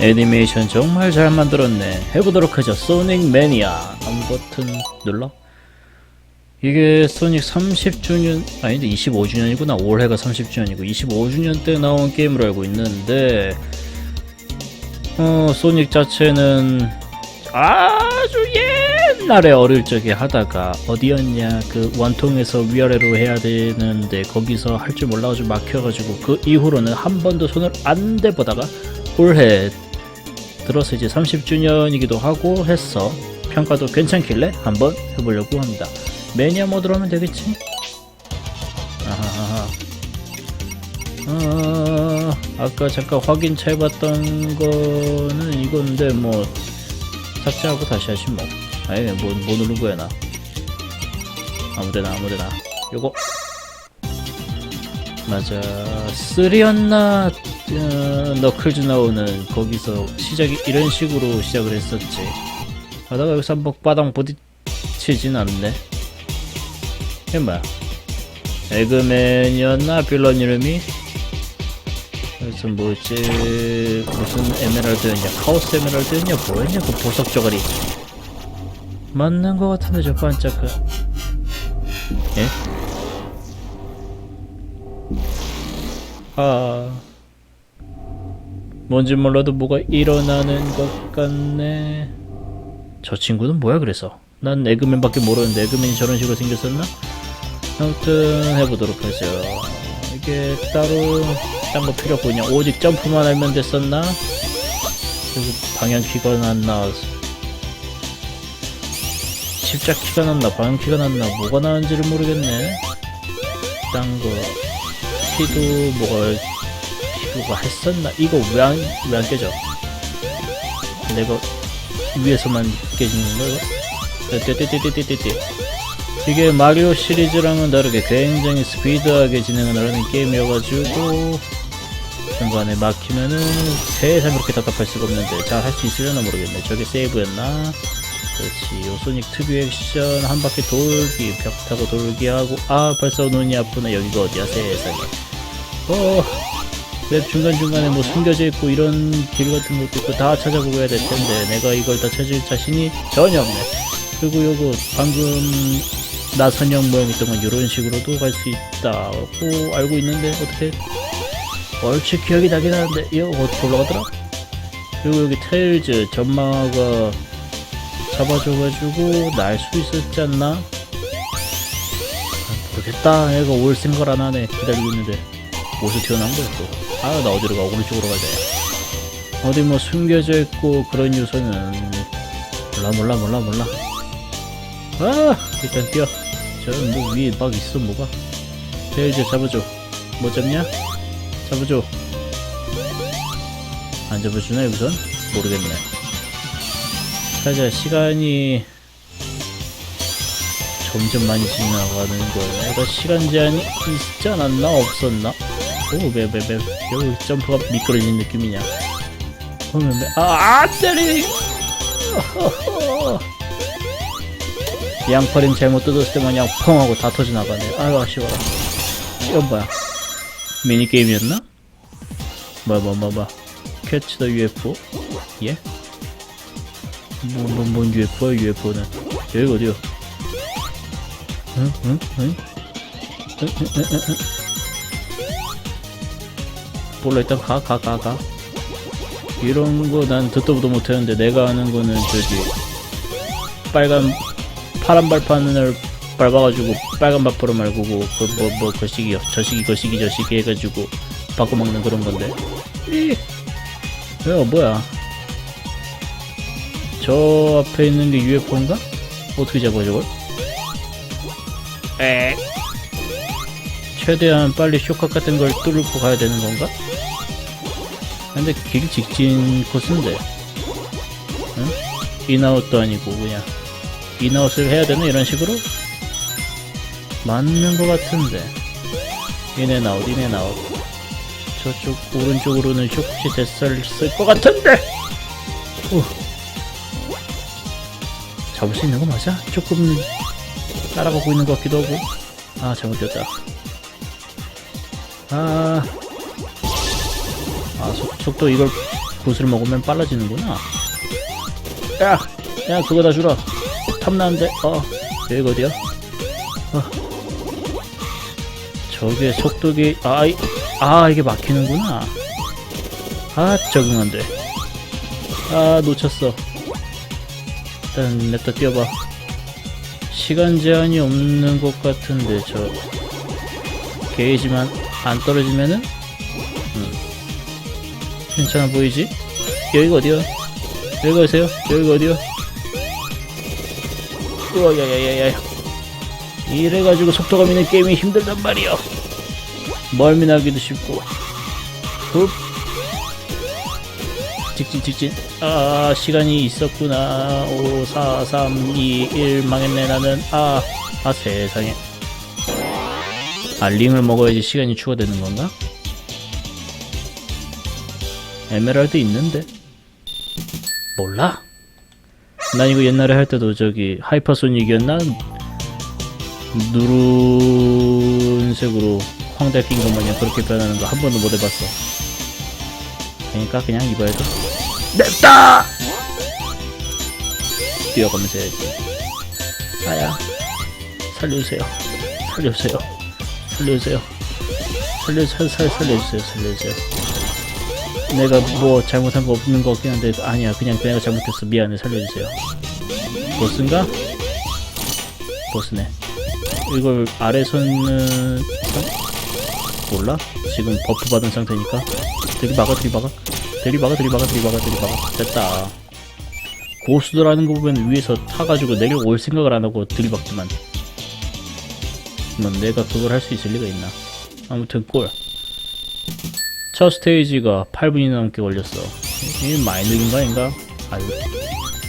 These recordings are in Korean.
애니메이션 정말 잘 만들었네. 해보도록 하죠. 소닉 매니아. 아무 버튼 눌러. 이게 소닉 30주년 아닌데 25주년이구나. 올해가 30주년이고 25주년 때 나온 게임으로 알고 있는데 어 소닉 자체는 아주 옛날에 어릴 적에 하다가 어디였냐 그 원통에서 위아래로 해야 되는데 거기서 할 줄 몰라가지고 막혀가지고 그 이후로는 한 번도 손을 안 대보다가 올해 들어서 이제 30주년이기도 하고 해서 평가도 괜찮길래 한번 해보려고 합니다. 매니아 모드로 하면 되겠지? 아하하. 아, 아까 잠깐 확인차 해봤던 거는 이건데 뭐 삭제하고 다시 하시 뭐. 아니 뭐, 뭐 누른 거야 나. 아무데나 아무데나. 요거. 맞아. 3였나 어, 너클즈 나오는 거기서 시작이 이런 식으로 시작을 했었지. 하다가 여기서 한번 바닥 부딪히진 않네. 이게 뭐야? 에그맨이었나 빌런 이름이? 그래서 뭐였지? 무슨 에메랄드였냐? 카오스 에메랄드였냐? 뭐였냐? 그 보석 저거리. 맞는 거 같은데 저 반짝그. 예? 아. 뭔지 몰라도 뭐가 일어나는 것 같네. 저 친구는 뭐야 그래서? 난 에그맨밖에 모르는데 에그맨이 저런 식으로 생겼었나? 아무튼 해보도록 하죠. 이게 따로 딴 거 필요 없고 그냥 오직 점프만 알면 됐었나? 그래서 방향키가 났나? 십자키가 났나? 방향키가 났나? 뭐가 나는지를 모르겠네. 딴 거. 키도 뭐가 필요가 했었나? 이거 왜 안, 왜 안 깨져? 내가 위에서만 깨지는 거야? 떼떼떼떼떼떼떼 이게 마리오 시리즈랑은 다르게 굉장히 스피드하게 진행을 하는 게임이어가지고 중간에 막히면은 세상 그렇게 답답할 수가 없는데 잘 할 수 있으려나 모르겠네 저게 세이브였나? 그렇지 요 소닉 특유 액션 한 바퀴 돌기 벽 타고 돌기 하고 아 벌써 눈이 아프네 여기가 어디야 세상에 어, 맵 중간중간에 뭐 숨겨져 있고 이런 길 같은 것도 있고 다 찾아보고 해야 될 텐데 내가 이걸 다 찾을 자신이 전혀 없네. 그리고 요거 방금 나선형 모양 있던 건 이런 식으로도 갈 수 있다고 알고 있는데 어떻게 얼추 기억이 나긴 하는데 이거 어떻게 올라가더라? 그리고 여기 테일즈 전마가 잡아줘가지고 날 수 있었지 않나? 아, 모르겠다. 얘가 올 생각 안 하네. 기다리고 있는데. 어디서 튀어나온 거야 또? 아나 어디로 가? 오른쪽으로 가자. 어디 뭐 숨겨져 있고 그런 요소는 몰라 몰라 몰라 몰라. 아 일단 뛰어. 저뭐 위에 막 있어 뭐가. 제일제 잡아줘. 뭐 잡냐? 잡아줘. 안 잡아주나 여기선? 모르겠네. 가자 시간이 점점 많이 지나가는 거야. 내가 시간 제한이 있지 않았나? 없었나? 오, 왜, 왜, 왜, 여기 점프가 미끄러지는 느낌이냐. 그러면, 아, 아, 때리! 양파림 잘못 뜯었을 때 마냥 펑 하고 다 터져나가네. 아유, 아쉬워라. 이건 뭐야? 미니게임이었나? 뭐야, 뭐야, 뭐야, 뭐야. 캐치 더 UFO? 예? 뭐, 뭐, 뭔, 뭔, 뭔 UFO야, UFO는. 여기 어디요? 응, 응, 응? 응, 응, 응, 응, 응. 몰라 일단 가가 가 가 이런 거 난 듣도 보도 못했는데 내가 아는 거는 저기 빨간 파란 발판을 밟아가지고 빨간 발표로 말고 그뭐뭐 거시기요 저시기 거시기 저시기 해가지고 바꿔 먹는 그런 건데 이 어, 뭐야 저 앞에 있는 게 UFO인가? 어떻게 잡아 저걸? 에 최대한 빨리 쇼컷 같은 걸 뚫고 가야 되는 건가? 근데 길 직진 코스인데 응? 인아웃도 아니고 그냥 인아웃을 해야 되나 이런 식으로? 맞는 것 같은데 인앤아웃 인앤아웃 저쪽 오른쪽으로는 쇼컷이 됐을 것 같은데 후. 잡을 수 있는 거 맞아? 조금 따라가고 있는 것 같기도 하고 아 잘못됐다 아, 아 속, 속도 이걸 보스를 먹으면 빨라지는구나. 야, 야 그거 다 주라. 탐나는데, 어, 여기가 어디야? 어. 저게 속도기, 아, 이, 아 이게 막히는구나. 아 적응 안 돼. 아 놓쳤어. 일단 냅다 뛰어봐. 시간 제한이 없는 것 같은데 저 게이지만 안 떨어지면은 음. 괜찮아 보이지? 여기가 어디야? 여기가 어디세요? 여기가 어디야? 우와 야야야야 이래가지고 속도감 있는 게임이 힘들단 말이야 멀미 나기도 쉽고 흡 직진 직진 아 시간이 있었구나 5 4 3 2 1 망했네 나는 아, 아 세상에 아 링을 먹어야지 시간이 추가되는 건가? 에메랄드 있는데? 몰라? 난 이거 옛날에 할 때도 저기 하이퍼소닉이었나? 누른색으로 황달 낀것 마냥 그렇게 변하는 거 한 번도 못 해봤어. 그러니까 그냥 입어야 돼 냅다! 뛰어가면서 해야지. 아야 살려주세요. 살려주세요. 살려주세요. 살려 살, 살, 살려주세요. 살려주세요 내가 뭐 잘못한 거 없는 거 같긴 한데 아니야 그냥 내가 잘못했어. 미안해 살려주세요. 보스인가? 보스네. 이걸 아래서는 몰라? 지금 버프 받은 상태니까. 들이박아 들이박아. 들이박아 들이박아 들이박아 들이박아. 됐다. 고수들 하는 거 보면 위에서 타가지고 내려올 생각을 안 하고 들이박지만. 뭐 내가 그걸 할 수 있을 리가 있나. 아무튼 꼴 첫 스테이지가 8분이나 넘게 걸렸어 이 많이 느린 거 아닌가? 아유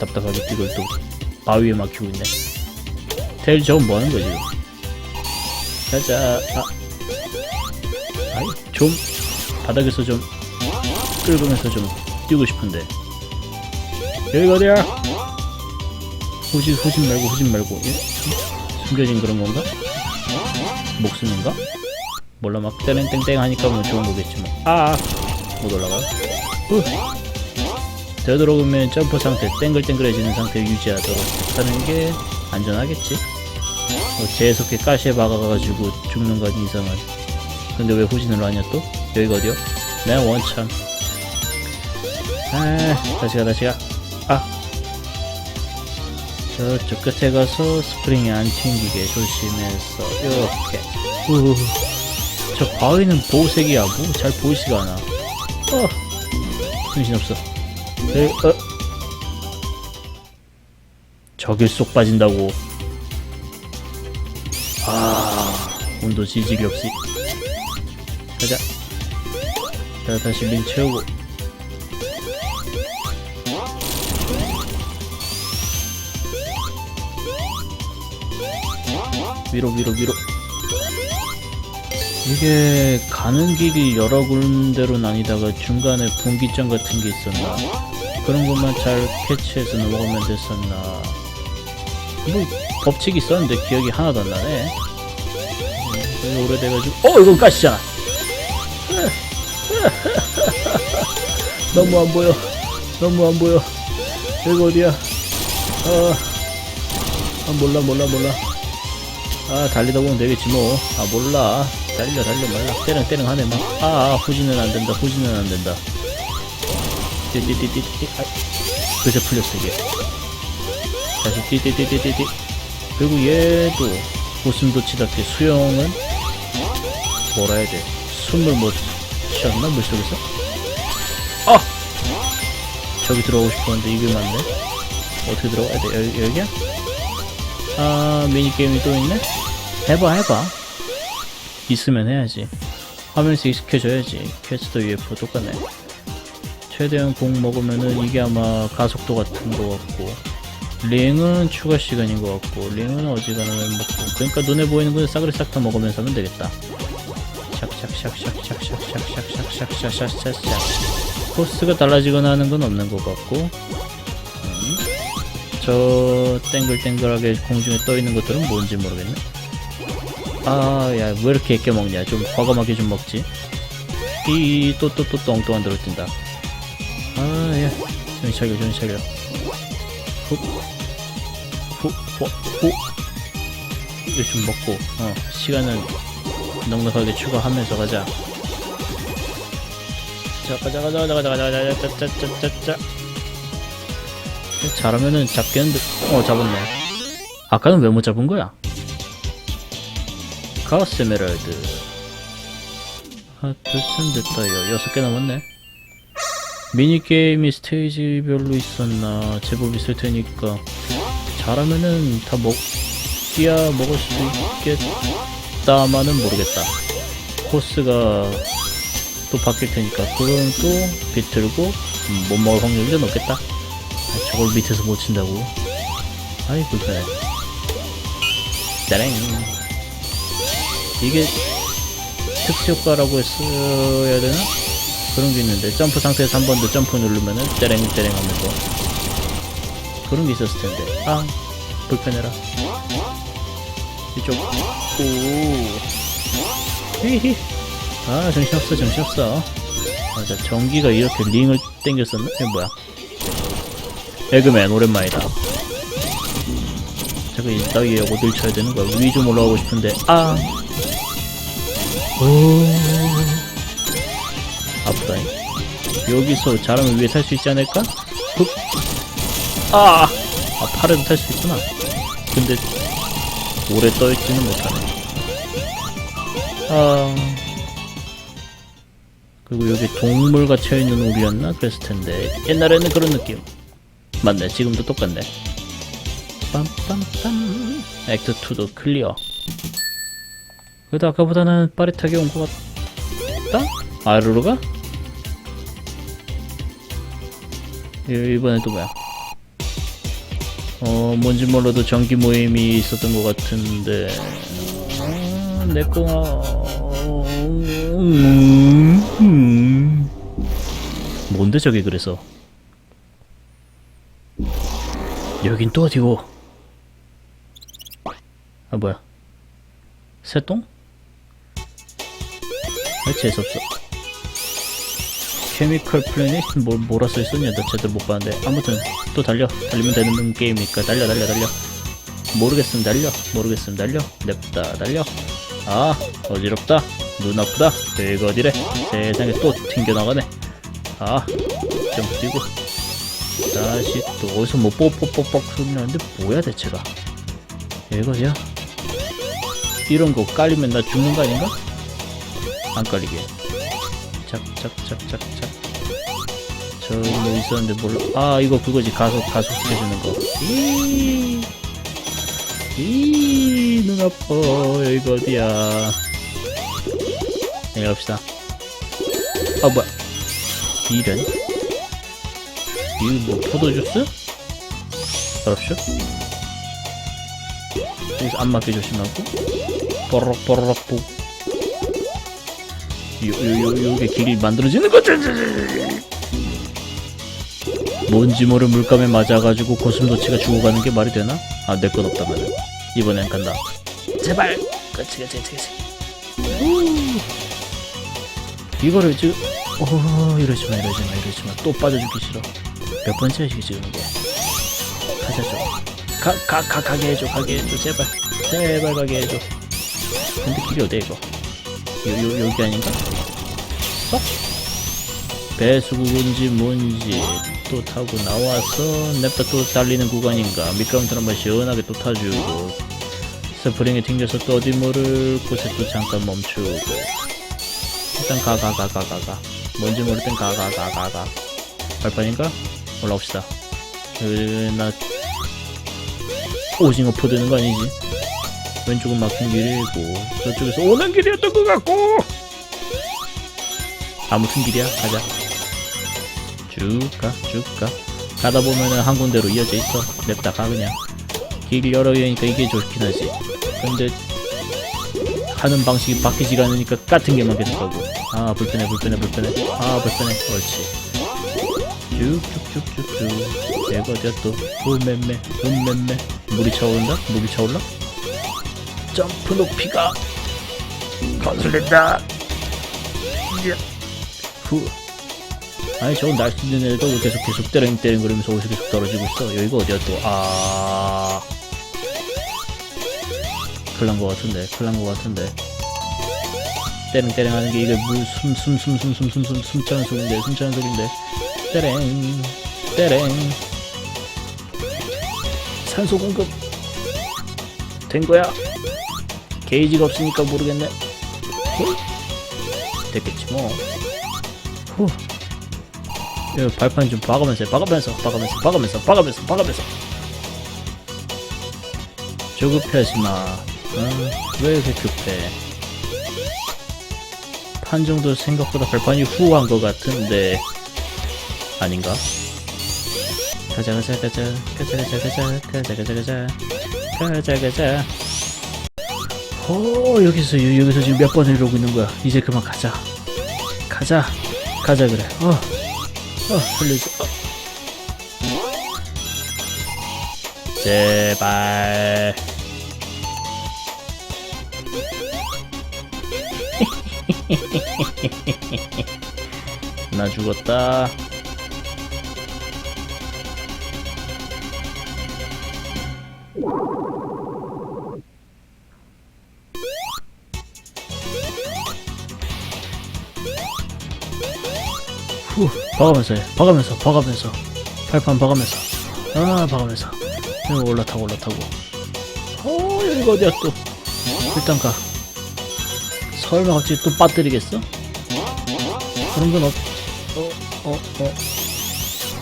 답답하게 이걸 또 바위에 막히고 있네 테일 저건 뭐 하는 거지 가자 아 아이 좀 바닥에서 좀 끌으면서 좀 뛰고 싶은데 여기가 어디야? 후진 후진 말고 후진 말고 예? 숨겨진 그런 건가? 목숨인가? 몰라 막 땡땡땡 하니까 뭐 좋은 거겠지 뭐 아 못 올라가 후. 되도록이면 점프 상태 땡글땡글해지는 상태 유지하도록 하는 게 안전하겠지? 뭐 계속해 가시에 박아가지고 죽는 건 이상은 근데 왜 후진을 하냐 또? 여기가 어디요? 내 원천. 아 다시 가 다시 가 아. 저쪽 끝에 가서 스프링이 안 튕기게 조심해서 이렇게. 우 저 바위는 보색이야 뭐 잘 보이지가 않아. 어 정신없어. 에, 어. 저길 쏙 빠진다고. 아 온도 지지기 없이. 가자. 자 다시 링 채우고. 위로 위로 위로 이게 가는 길이 여러 군데로 나뉘다가 중간에 분기점 같은 게 있었나? 그런 것만 잘 캐치해서 넘어가면 됐었나? 뭐 법칙이 있었는데 기억이 하나도 안 나네. 음, 오래돼가지고. 어 이건 가시잖아. 너무 안 보여. 너무 안 보여. 여기 어디야? 아, 아 몰라 몰라 몰라. 아 달리다 보면 되겠지 뭐아 몰라 달려 달려 말라. 때랑 때랑 하네 막아 아, 후진은 안 된다 후진은 안 된다. 띠띠띠띠띠 아. 그새 풀렸어 이게. 다시 띠띠띠띠띠띠. 그리고 얘도 웃음도 치다게 수영은 뭐라 해야 돼? 숨을 못 쉬었나? 물속에서? 아 저기 들어오고 싶었는데 이게 맞네. 어떻게 들어가야 돼? 여기, 여기야? 아 미니게임이 또 있네? 해봐 해봐 있으면 해야지. 하면서 익숙해져야지. 퀘스트 UFO 똑같네. 최대한 공 먹으면은 이게 아마 가속도 같은 거 같고. 링은 추가 시간인 것 같고. 링은 어지간하면 먹고. 그러니까 눈에 보이는 건 싸그리 싹 다 먹으면서 하면 되겠다. 샥샥샥샥샥샥샥샥샥샥샥샥. 코스가 달라지거나 하는 건 없는 것 같고. 음. 저 땡글땡글하게 공중에 떠 있는 것들은 뭔지 모르겠네 아, 야, 왜 이렇게 애껴 먹냐? 좀 과감하게 좀 먹지. 이, 또, 또, 또, 또 엉뚱한 데로 뛴다. 아, 예. 정신 차려, 정신 차려. 후, 후, 후, 후. 이거 좀 먹고, 어, 시간을 넉넉하게 추가하면서 가자. 자, 가자, 가자, 가자, 가자, 가자, 가자, 자, 자, 자, 자, 자. 잘하면은 잡겠는데, 어, 잡았네. 아까는 왜 못 잡은 거야? 가스 에메랄드. 아, 벌써 됐다, 요. 여섯 개 남았네. 미니게임이 스테이지별로 있었나? 제법 있을 테니까. 잘하면은 다 먹기야 먹을 수도 있겠다마는 모르겠다. 코스가 또 바뀔 테니까 그건 또 비틀고 음, 못 먹을 확률이 좀 높겠다. 아, 저걸 밑에서 못 친다고? 아이 불편해. 짜랭 이게 특수 효과라고 했어야 되나? 그런 게 있는데 점프 상태에서 한 번 더 점프 누르면은 떼랭 떼랭 하면서 그런 게 있었을 텐데. 아 불편해라. 이쪽. 오. 히히. 아 정신없어 정신없어. 맞아 전기가 이렇게 링을 땡겼었나? 이게 뭐야? 에그맨 오랜만이다. 잠깐 이따위에 어딜 쳐야 되는 거야 위 좀 올라가고 싶은데. 아 오... 아프다잉 여기서 잘하면 위에 탈 수 있지 않을까? 훅. 아! 아 팔에도 탈 수 있구나. 근데 오래 떠있지는 못하네. 아. 그리고 여기 동물 갇혀있는 우리였나? 그랬을 텐데. 옛날에는 그런 느낌. 맞네. 지금도 똑같네. 빰빰빰. 액트 2도 클리어 그래도 아까보다는 빠릿하게 온 것 같다? 아르로가? 이- 이번엔 또 뭐야? 어, 뭔지 몰라도 정기 모임이 있었던 것 같은데, 어, 내꺼, 음, 음. 뭔데 저게 그래서? 여긴 또 어디고? 아, 뭐야? 새똥? 왜 재수없어? 케미컬 플래닛 뭐, 뭐라 써있었냐 나 제대로 못 봤는데 아무튼 또 달려 달리면 되는 게임이니까 달려 달려 달려 모르겠으면 달려 모르겠으면 달려 냅다 달려 아 어지럽다 눈 아프다 배가 어디래 세상에 또 튕겨나가네 아좀 뛰고 다시 또 어디서 뭐 뽀뽀뽀뽀 소리 나는데 뭐야 대체가 이거야 이런 거 깔리면 나 죽는 거 아닌가? 안 깔리게. 착착착착착 저기 뭐 있었는데 몰라. 아 이거 그거지. 가속 가속 해주는 거이이 눈 아파. 여기가 어디야? 여기 갑시다. 아 뭐야. 이런? 이거 뭐 포도주스? 어렵쇼? 여기서 안 맞게 조심하고. 뽀록 뽀록 요, 요, 요게 길이 만들어지는 거죠. 뭔지 모를 물감에 맞아가지고 고슴도치가 죽어가는 게 말이 되나? 아, 내 건 없다면 이번엔 간다. 제발. 그치, 그치. 후. 이거를 지금, 어, 이러지 마, 이러지 마, 이러지 마. 또 빠져주기 싫어. 몇 번째야, 지금 이게. 가자, 좀. 가, 가, 가, 가게 해줘, 가게 해줘, 제발. 제발 가게 해줘. 근데 길이 어디야, 이거? 요, 요, 여기 아닌가? 쏙? 배수구인지 뭔지 또 타고 나와서 냅다 또 달리는 구간인가 미끄럼틀 한번 시원하게 또 타주고 스프링에 튕겨서 또 어디 모를 곳에 또 잠깐 멈추고 일단 가 가 가 가 가가 뭔지 모를 땐 가 가 가 가가 발판인가? 올라옵시다 으, 나 오징어 퍼드는 거 아니지? 왼쪽은 막힌 길이고 저쪽에서 오는 길이었던 것 같고. 아무튼 길이야. 가자. 쭉가쭉가. 가다 보면은 한 군데로 이어져 있어. 냅다 가 그냥. 길 여러 개니까 이게 좋긴 하지. 근데 하는 방식이 바뀌지가 않으니까 같은 게만 계속 가고. 아 불편해 불편해 불편해. 아 불편해. 옳지. 쭉쭉쭉쭉쭉. 얘가 어디야 또. 음맴매 음맴매. 물이 차오른다? 물이 차올라 점프 높이가 거슬린다. 후. 아니 저건 날수 있는 애도 계속 계속 때링 때링 그러면서 옷이 계속 떨어지고 있어. 여기가 어디야 또 아. 큰일 난거 같은데 큰일 난거 같은데. 때링 때링 하는 게 이게 물숨숨숨숨숨숨숨 숨차는 소리인데 숨차는 소리인데. 때랭 때랭 산소 공급 된 거야 게이지가 없으니까 모르겠네. 후. 됐겠지 뭐. 후. 이거 발판 좀 박으면서 해, 박으면서 박으면서 박으면서 박으면서 박으면서. 조급해하지 마. 어, 왜 이렇게 급해? 판 정도 생각보다 발판이 후한 것 같은데. 아닌가? 가자 가자 가자. 가자 가자 가자. 가자 가자 가자. 가자 가자 어 여기서 여기서 지금 몇 번을 이러고 있는 거야 이제 그만 가자 가자 가자 그래 어 어, 흘리지. 어. 제발. 나 죽었다. 박으면서 해. 박으면서, 박으면서. 발판 박으면서. 아, 박으면서. 여기 올라타고, 올라타고. 어, 여기가 어디야, 또. 일단 가. 설마 갑자기 또 빠뜨리겠어? 그런 건 없, 어, 어, 어.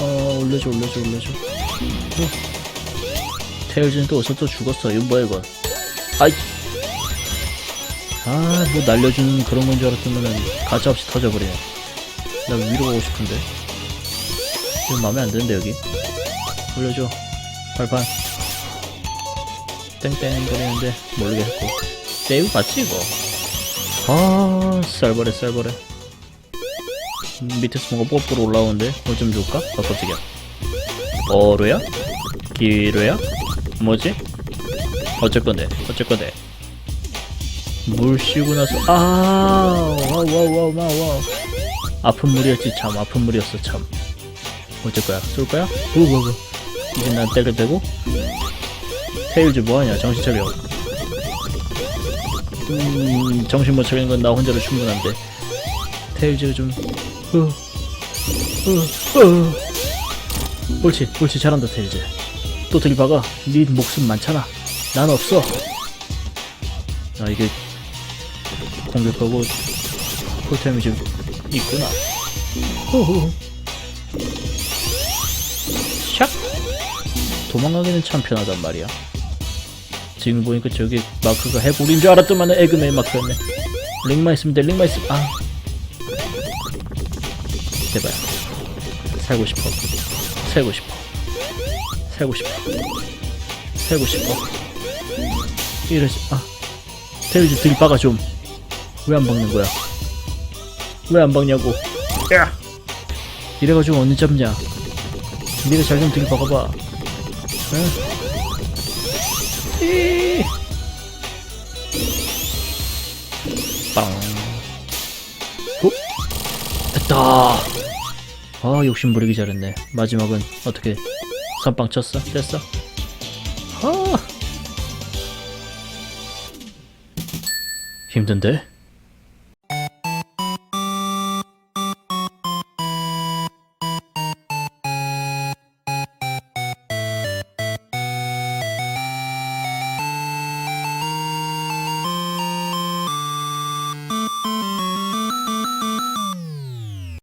어, 올려줘, 올려줘, 올려줘. 어. 테일즈는 또 어디서 또 죽었어. 이거 뭐야, 이건. 아이. 아, 뭐 날려주는 그런 건 줄 알았더니는 가차없이 터져버리네. 나 위로 가고 싶은데. 지금 마음에 안 드는데 여기? 올려줘. 발판. 땡땡 거리는데 모르겠고. 세이브 맞지 이거? 아 쌀벌해 쌀벌해 음, 밑에서 뭔가 뽀뽀로 올라오는데 뭐 좀 줄까? 어 깜짝이야 어루야? 기루야? 뭐지? 어쩔 건데 어쩔 건데. 물 씌우고 나서 아 와우 와우 와우 아픈 물이었지 참. 아픈 물이었어 참. 어쩔 거야? 쏠 거야? 뭐뭐뭐. 이제 난 때를 대고? 테일즈 뭐하냐? 정신 차려. 음 정신 못 차리는 건 나 혼자로 충분한데. 테일즈가 좀. 어, 어, 어. 옳지 옳지. 잘한다 테일즈 또 들이박아. 네 목숨 많잖아. 난 없어. 아 이게 공격하고 쿨타임이 좀 있구나. 호호. 샥! 도망가기는 참 편하단 말이야. 지금 보니까 저기 마크가 해골인 줄 알았더만 에그맨 마크였네. 링만 있으면 돼, 링만 있으면, 아. 제발. 살고 싶어. 살고 싶어. 살고 싶어. 살고 싶어. 이러지, 아. 테이즈 들이박아 좀. 왜 안 박는 거야? 왜 안 박냐고. 야! 이래가지고 언제 잡냐? 네가 잘좀 들이 박아봐. 응? 빵. 후. 됐다. 아 욕심 부리기 잘했네. 마지막은 어떻게 선빵 쳤어? 됐어? 아. 힘든데?